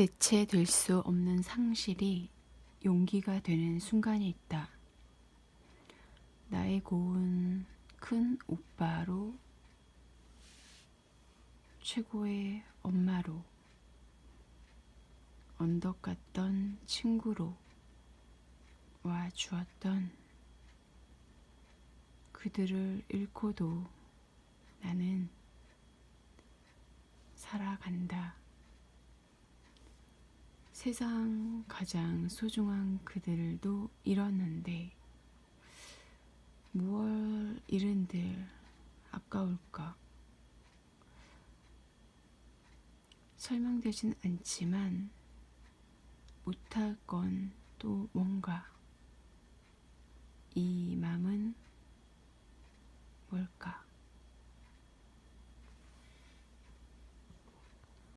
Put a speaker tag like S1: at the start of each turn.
S1: 대체될 수 없는 상실이 용기가 되는 순간이 있다. 나의 고운 큰 오빠로 최고의 엄마로 언덕 같던 친구로 와 주었던 그들을 잃고도 나는 살아간다. 세상 가장 소중한 그들도 잃었는데 무얼 잃은들 아까울까? 설명되진 않지만 못할 건 또 뭔가 이 맘은 뭘까?